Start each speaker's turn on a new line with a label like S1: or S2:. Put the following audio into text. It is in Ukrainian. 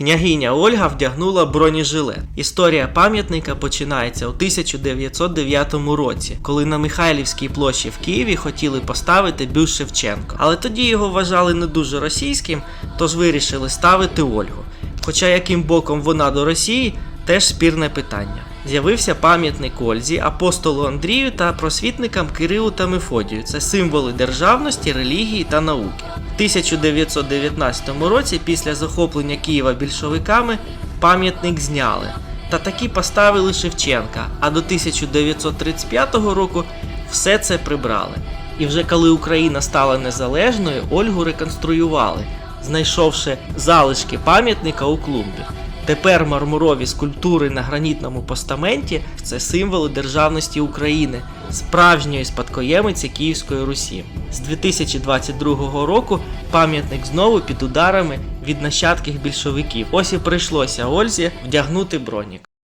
S1: Княгиня Ольга вдягнула бронежилет. Історія пам'ятника починається у 1909 році, коли на Михайлівській площі в Києві хотіли поставити бюст Шевченко. Але тоді його вважали не дуже російським, тож вирішили ставити Ольгу. Хоча яким боком вона до Росії, теж спірне питання. З'явився пам'ятник Ользі, апостолу Андрію та просвітникам Кирилу та Мефодію. Це символи державності, релігії та науки. В 1919 році, після захоплення Києва більшовиками, пам'ятник зняли. Та таки поставили Шевченка, а до 1935 року все це прибрали. І вже коли Україна стала незалежною, Ольгу реконструювали, знайшовши залишки пам'ятника у клумбі. Тепер мармурові скульптури на гранітному постаменті це символи державності України, справжньої спадкоємиці Київської Русі. З 2022 року пам'ятник знову під ударами від нащадків більшовиків. Ось і прийшлося Ользі вдягнути бронік.